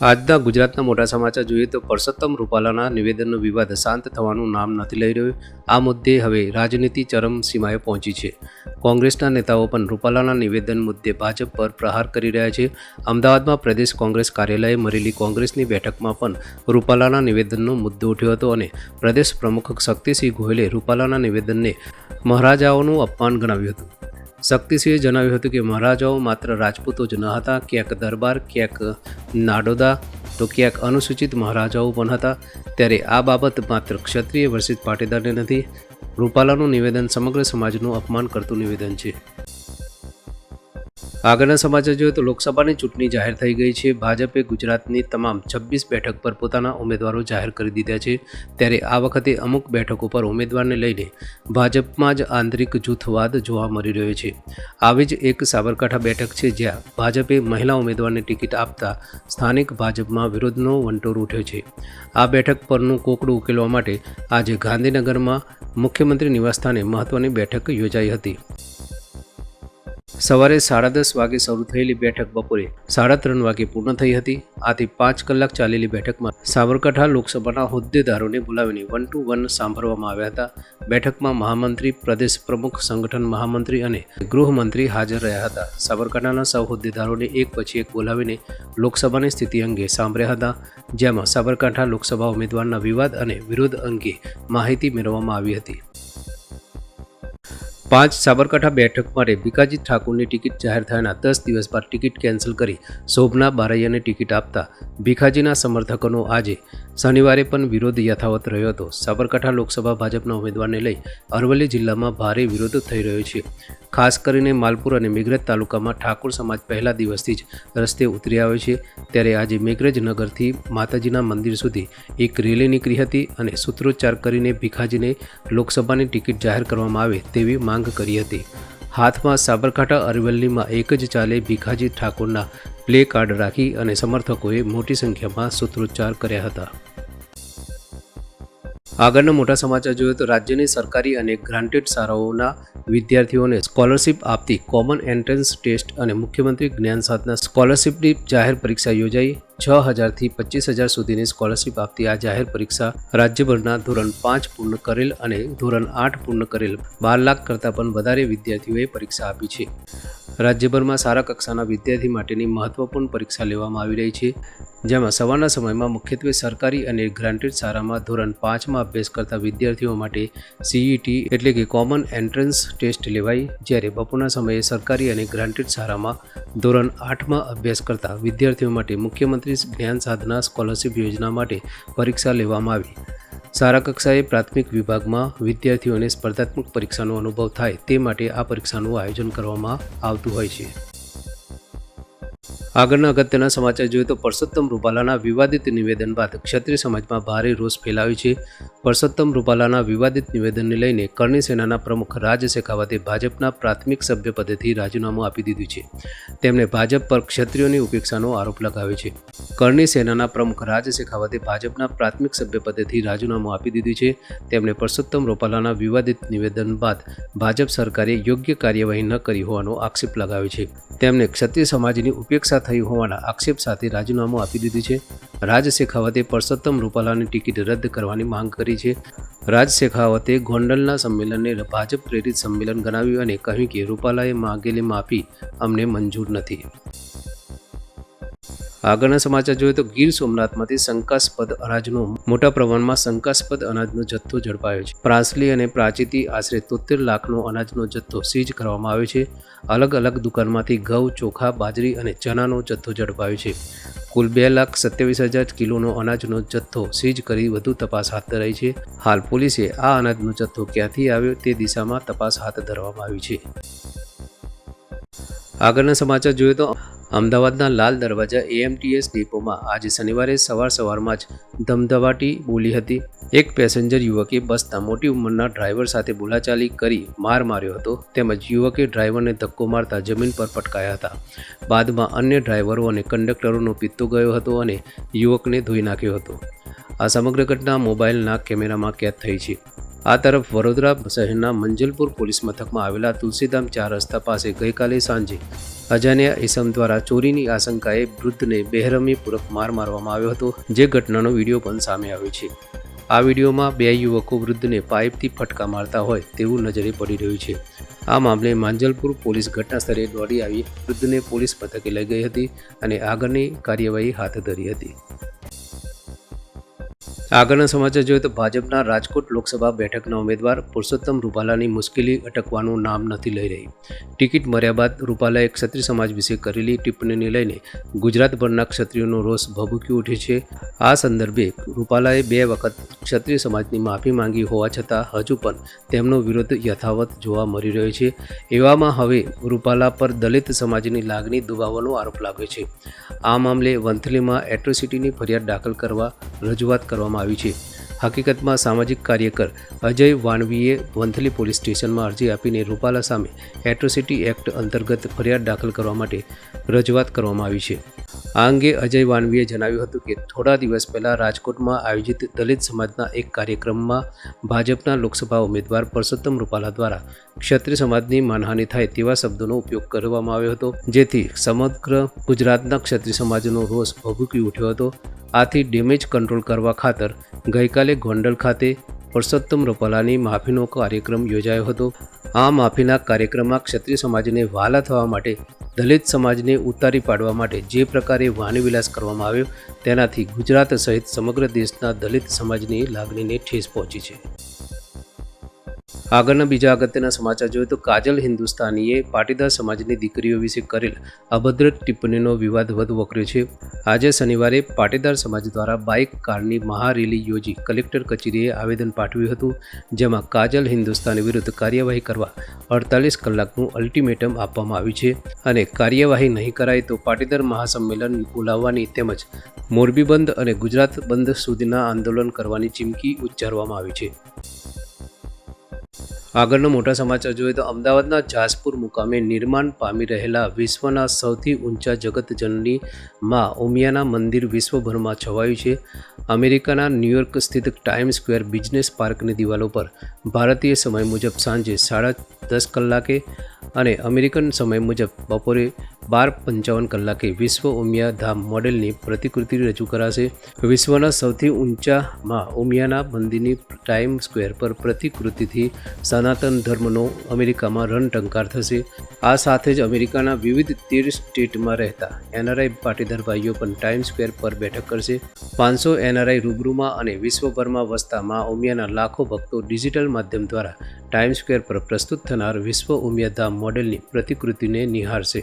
આજના ગુજરાતના મોટા સમાચાર જોઈએ તો પરસોત્તમ રૂપાલાના નિવેદનનો વિવાદ શાંત થવાનું નામ નથી લઈ રહ્યો. આ મુદ્દે હવે રાજનીતિ ચરમસીમાએ પહોંચી છે. કોંગ્રેસના નેતાઓ પણ રૂપાલાના નિવેદન મુદ્દે ભાજપ પર પ્રહાર કરી રહ્યા છે. અમદાવાદમાં પ્રદેશ કોંગ્રેસ કાર્યાલયે મળેલી કોંગ્રેસની બેઠકમાં પણ રૂપાલાના નિવેદનનો મુદ્દો ઉઠ્યો હતો અને પ્રદેશ પ્રમુખ શક્તિસિંહ ગોહિલે રૂપાલાના નિવેદનને મહારાજાઓનું અપમાન ગણાવ્યું હતું. શક્તિસિંહે જણાવ્યું હતું કે મહારાજાઓ માત્ર રાજપૂતો જ ન હતા, ક્યાંક દરબાર, ક્યાંક નાડોદા, તો ક્યાંક અનુસૂચિત મહારાજાઓ પણ હતા. ત્યારે આ બાબત માત્ર ક્ષત્રિય વર્ષિત પાટીદારને નથી, રૂપાલાનું નિવેદન સમગ્ર સમાજનું અપમાન કરતું નિવેદન છે. આગળના સમાચાર જોઈએ તો લોકસભાની ચૂંટણી જાહેર થઈ ગઈ છે. ભાજપે ગુજરાતની તમામ છવ્વીસ બેઠક પર પોતાના ઉમેદવારો જાહેર કરી દીધા છે. ત્યારે આ વખતે અમુક બેઠકો પર ઉમેદવારને લઈને ભાજપમાં જ આંતરિક જૂથવાદ જોવા મળી રહ્યો છે. આવી જ એક સાબરકાંઠા બેઠક છે જ્યાં ભાજપે મહિલા ઉમેદવારને ટિકિટ આપતા સ્થાનિક ભાજપમાં વિરોધનો વંટોર ઉઠ્યો છે. આ બેઠક પરનું કોકડું ઉકેલવા માટે આજે ગાંધીનગરમાં મુખ્યમંત્રી નિવાસસ્થાને મહત્વની બેઠક યોજાઈ હતી. સવારે સાડા દસ વાગે શરૂ થયેલી બેઠક બપોરે સાડા ત્રણ વાગે પૂર્ણ થઈ હતી. આથી પાંચ કલાક ચાલેલી બેઠકમાં સાબરકાંઠા લોકસભાના હોદ્દેદારોને બોલાવીને વન ટુ વન સાંભળવામાં આવ્યા હતા. બેઠકમાં મહામંત્રી, પ્રદેશ પ્રમુખ, સંગઠન મહામંત્રી અને ગૃહમંત્રી હાજર રહ્યા હતા. સાબરકાંઠાના સૌ હોદ્દેદારોને એક પછી એક બોલાવીને લોકસભાની સ્થિતિ અંગે સાંભળ્યા હતા. જેમાં સાબરકાંઠા લોકસભા ઉમેદવારના વિવાદ અને વિરોધ અંગે માહિતી મેળવવામાં આવી હતી. પાંચ સાબરકાંઠા બેઠક માટે ભીખાજી ઠાકુરની ટિકિટ જાહેર થયાના દસ દિવસ બાદ ટિકિટ કેન્સલ કરી શોભના બારૈયાને ટિકિટ આપતા ભીખાજીના સમર્થકોનો આજે શનિવારે પણ વિરોધ યથાવત રહ્યો હતો. સાબરકાંઠા લોકસભા ભાજપના ઉમેદવારને લઈ અરવલ્લી જિલ્લામાં ભારે વિરોધ થઈ રહ્યો છે. ખાસ કરીને માલપુર અને મેઘરજ તાલુકામાં ઠાકોર સમાજ પહેલા દિવસથી જ રસ્તે ઉતરી આવ્યો છે. ત્યારે આજે મેઘરજ નગરથી માતાજીના મંદિર સુધી એક રેલી નીકળી હતી અને સૂત્રોચ્ચાર કરીને ભીખાજીને લોકસભાની ટિકિટ જાહેર કરવામાં આવે તેવી માંગ કરી હતી. હાથમાં સાબરકાંઠા અરવલ્લીમાં એક જ ચાલે ભીખાજી ઠાકોરના પ્લે કાર્ડ રાખી અને સમર્થકોએ મોટી સંખ્યામાં સૂત્રોચ્ચાર કર્યા હતા. આગળના મોટા સમાચાર જોઈએ તો રાજ્યની સરકારી અને ગ્રાન્ટેડ શાળાઓના વિદ્યાર્થીઓને સ્કોલરશિપ આપતી કોમન એન્ટ્રન્સ ટેસ્ટ અને મુખ્યમંત્રી જ્ઞાન સાધના સ્કોલરશિપની જાહેર પરીક્ષા યોજાઈ. છ હજારથી પચીસ હજાર સુધીની સ્કોલરશિપ આપતી આ જાહેર પરીક્ષા રાજ્યભરના ધોરણ પાંચ પૂર્ણ કરેલ અને ધોરણ આઠ પૂર્ણ કરેલ બાર લાખ કરતાં પણ વધારે વિદ્યાર્થીઓએ પરીક્ષા આપી છે. રાજ્યભરમાં સારા કક્ષાના વિદ્યાર્થી માટેની મહત્વપૂર્ણ પરીક્ષા લેવામાં આવી રહી છે. જેમાં સવારના સમયમાં મુખ્યત્વે સરકારી અને ગ્રાન્ટેડ શાળામાં ધોરણ પાંચમાં અભ્યાસ કરતા વિદ્યાર્થીઓ માટે સીઈટી એટલે કે કોમન એન્ટ્રન્સ ટેસ્ટ લેવાઈ. જ્યારે બપોરના સમયે સરકારી અને ગ્રાન્ટેડ શાળામાં ધોરણ આઠમાં અભ્યાસ કરતા વિદ્યાર્થીઓ માટે મુખ્યમંત્રી જ્ઞાન સાધના સ્કોલરશિપ યોજના માટે પરીક્ષા લેવામાં આવી. સારા કક્ષાએ પ્રાથમિક વિભાગમાં વિદ્યાર્થીઓને સ્પર્ધાત્મક પરીક્ષાનો અનુભવ થાય તે માટે આ પરીક્ષાનું આયોજન કરવામાં આવતું હોય છે. આગળના અગત્યના સમાચાર જોઈએ તો પરસોત્તમ રૂપાલાના વિવાદિત નિવેદન બાદ ક્ષત્રિય સમાજમાં ભારે રોષ ફેલાયો છે. પરસોત્તમ રૂપાલાના વિવાદિત નિવેદનને લઈને કરણી સેનાના પ્રમુખ રાજ શેખાવતે ભાજપના પ્રાથમિક સભ્યપદેથી રાજીનામું આપી દીધું છે. તેમણે ભાજપ પર ક્ષત્રિયોની ઉપેક્ષાનો આરોપ લગાવ્યો છે. કરણી સેનાના પ્રમુખ રાજ શેખાવતે ભાજપના પ્રાથમિક સભ્યપદેથી રાજીનામું આપી દીધું છે. તેમણે પરસોત્તમ રૂપાલાના વિવાદિત નિવેદન બાદ ભાજપ સરકારે યોગ્ય કાર્યવાહી ન કરી હોવાનો આક્ષેપ લગાવ્યો છે. તેમણે ક્ષત્રિય સમાજની ઉપેક્ષા થઈ હોવાના આક્ષેપ સાથે રાજીનામું આપી દીધું છે. રાજ શેખાવતે પરસોત્તમ રૂપાલાની ટિકિટ રદ કરવાની માંગ કરી છે. રાજ શેખાવતે ગોંડલના સંમેલનને ભાજપ પ્રેરિત સંમેલન ગણાવ્યું અને કહ્યું કે રૂપાલાએ માંગેલી માફી અમને મંજૂર નથી. આગળના સમાચાર જોઈએ તો ગીર સોમનાથમાંથી શંકાસ્પદ અનાજનો મોટા પ્રમાણમાં શંકાસ્પદ અનાજનો જથ્થો ઝડપાયો છે. પ્રાસલી અને પ્રાચીથી આશરે તોતેર લાખનો અનાજનો જથ્થો સીઝ કરવામાં આવ્યો છે. અલગ અલગ દુકાનમાંથી ઘઉં, ચોખા, બાજરી અને ચણાનો જથ્થો ઝડપાયો છે. કુલ બે લાખ સત્યાવીસ હજાર કિલોનો અનાજનો જથ્થો સીઝ કરી વધુ તપાસ હાથ ધરાઈ છે. હાલ પોલીસે આ અનાજનો જથ્થો ક્યાંથી આવ્યો તે દિશામાં તપાસ હાથ ધરવામાં આવી છે. આગળના સમાચાર જોઈએ તો અમદાવાદના લાલ દરવાજા એએમટીએસ ડેપોમાં આજે શનિવારે સવાર સવારમાં જ ધમધમાટી બોલી હતી. એક પેસેન્જર યુવકે બસના મોટી ઉંમરના ડ્રાઈવર સાથે બોલાચાલી કરી માર માર્યો હતો, તેમજ યુવકે ડ્રાઈવરને ધક્કો મારતા જમીન પર પટકાયા હતા. બાદમાં અન્ય ડ્રાઈવરો અને કંડક્ટરોનો પિત્તો ગયો હતો અને યુવકને ધોઈ નાખ્યો હતો. આ સમગ્ર ઘટના મોબાઈલના કેમેરામાં કેદ થઈ છે. આ તરફ વડોદરા શહેરના મંજલપુર પોલીસ મથકમાં આવેલા તુલસીધામ ચાર રસ્તા પાસે ગઈકાલે સાંજે અજાણ્યા ઇસમ દ્વારા ચોરીની આશંકાએ વૃદ્ધને બેહરમીપૂર્વક માર મારવામાં આવ્યો હતો, જે ઘટનાનો વીડિયો પણ સામે આવ્યો છે. આ વિડીયોમાં બે યુવકો વૃદ્ધને પાઇપથી ફટકા મારતા હોય તેવું નજરે પડી રહ્યું છે. આ મામલે માંજલપુર પોલીસ ઘટના સ્થળે દોડી આવી વૃદ્ધને પોલીસ મથકે લઈ ગઈ હતી અને આગળની કાર્યવાહી હાથ ધરી હતી. આગળના સમાચાર જોઈએ તો ભાજપના રાજકોટ લોકસભા બેઠકના ઉમેદવાર પુરુષોત્તમ રૂપાલાની મુશ્કેલી અટકવાનું નામ નથી લઈ રહી. ટિકિટ મર્યા બાદ રૂપાલાએ ક્ષત્રિય સમાજ વિશે કરેલી ટિપ્પણીને લઈને ગુજરાતભરના ક્ષત્રિયોનો રોષ ભભૂકી ઉઠે છે. આ સંદર્ભે રૂપાલાએ બે વખત ક્ષત્રિય સમાજની માફી માંગી હોવા છતાં હજુ પણ તેમનો વિરોધ યથાવત જોવા મળી રહ્યો છે. એવામાં હવે રૂપાલા પર દલિત સમાજની લાગણી દુબાવવાનો આરોપ લાગ્યો છે. આ મામલે વંથલીમાં એટ્રોસિટીની ફરિયાદ દાખલ કરવા રજૂઆત કરવામાં આવી છે. હકીકતમાં સામાજિક કાર્યકર અજય વાનવીએ વંથલી પોલીસ સ્ટેશનમાં અરજી આપીને રૂપાલા સામે એટ્રોસિટી એક્ટ અંતર્ગત ફરિયાદ દાખલ કરવા માટે રજૂઆત કરવામાં આવી છે. આ અંગે અજય વાનવીએ જણાવ્યું હતું કે થોડા દિવસ પહેલાં રાજકોટમાં આયોજિત દલિત સમાજના એક કાર્યક્રમમાં ભાજપના લોકસભા ઉમેદવાર પરસોત્તમ રૂપાલા દ્વારા ક્ષત્રિય સમાજની માનહાનિ થાય તેવા શબ્દોનો ઉપયોગ કરવામાં આવ્યો હતો. જેથી સમગ્ર ગુજરાતના ક્ષત્રિય સમાજનો રોષ ભભૂકી ઉઠ્યો હતો. આથી ડેમેજ કંટ્રોલ કરવા ખાતર ગઈકાલે ગોંડલ ખાતે પરસોત્તમ રૂપાલાની માફીનો કાર્યક્રમ યોજાયો હતો. આ માફીના કાર્યક્રમમાં ક્ષત્રિય સમાજને વાલા થવા માટે, દલિત સમાજને ઉતારી પાડવા માટે જે પ્રકારે વાનવિલાસ કરવામાં આવ્યો, તેનાથી ગુજરાત સહિત સમગ્ર દેશના દલિત સમાજની લાગણીને ઠેસ પહોંચી છે. આગળના બીજા અગત્યના સમાચાર જોઈએ તો કાજલ હિન્દુસ્તાનીએ પાટીદાર સમાજની દીકરીઓ વિશે કરેલ અભદ્ર ટિપ્પણીનો વિવાદ વધુ વકર્યો છે. આજે શનિવારે પાટીદાર સમાજ દ્વારા બાઇક કારની મહારેલી યોજી કલેક્ટર કચેરીએ આવેદન પાઠવ્યું હતું, જેમાં કાજલ હિન્દુસ્તાની વિરુદ્ધ કાર્યવાહી કરવા અડતાલીસ કલાકનું અલ્ટિમેટમ આપવામાં આવ્યું છે અને કાર્યવાહી નહીં કરાય તો પાટીદાર મહાસંમેલન બોલાવવાની તેમજ મોરબી બંધ અને ગુજરાત બંધ સુધીના આંદોલન કરવાની ચીમકી ઉચ્ચારવામાં આવી છે. આગળનો મોટા સમાચાર જોઈએ તો અમદાવાદના જાસપુર મુકામે નિર્માણ પામી રહેલા વિશ્વના સૌથી ઊંચા જગતજનની માં ઉમિયાના મંદિર વિશ્વભરમાં છવાયું છે. અમેરિકાના ન્યૂયોર્ક સ્થિત ટાઈમ સ્ક્વેર બિઝનેસ પાર્કની દિવાલો પર ભારતીય સમય મુજબ સાંજે સાડા દસ કલાકે અને અમેરિકન સમય મુજબ બપોરે બાર પંચાવન કલાકે વિશ્વ ઉમિયા ધામ મોડેલની પ્રતિકૃતિ રજૂ કરાશે. વિશ્વના સૌથી ઊંચામાં ઉમિયાના મંદિરની ટાઈમ સ્ક્વેર પર પ્રતિકૃતિથી સનાતન ધર્મનો અમેરિકામાં રણટંકાર થશે. આ સાથે જ અમેરિકાના વિવિધ તેર સ્ટેટમાં રહેતા એનઆરઆઈ પાટીદાર ભાઈઓ પણ ટાઈમ સ્ક્વેર પર બેઠક કરશે. પાંચસો એનઆરઆઈ રૂબરૂમાં અને વિશ્વભરમાં વસતા મા ઉમિયાના લાખો ભક્તો ડિજિટલ માધ્યમ દ્વારા ટાઈમ સ્ક્વેર પર પ્રસ્તુત થનાર વિશ્વ ઉમિયા ધામ મોડેલની પ્રતિકૃતિને નિહાળશે.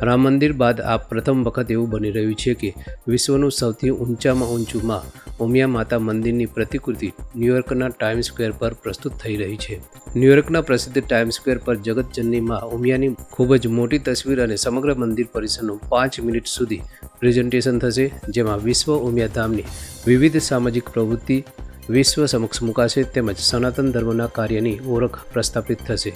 રામ મંદિર બાદ આ પ્રથમ વખત એવું બની રહ્યું છે કે વિશ્વનું સૌથી ઊંચામાં ઊંચું માં ઉમિયા માતા મંદિરની પ્રતિકૃતિ ન્યૂયોર્કના ટાઈમ સ્ક્વેર પર પ્રસ્તુત થઈ રહી છે. ન્યૂયોર્કના પ્રસિદ્ધ ટાઈમ સ્ક્વેર પર જગતજનની માં ઉમિયાની ખૂબ જ મોટી તસવીર અને સમગ્ર મંદિર પરિસરનું પાંચ મિનિટ સુધી પ્રેઝન્ટેશન થશે, જેમાં વિશ્વ ઉમિયા ધામની વિવિધ સામાજિક પ્રવૃત્તિ વિશ્વ સમક્ષ મુકાશે તેમજ સનાતન ધર્મના કાર્યની ઓળખ પ્રસ્થાપિત થશે.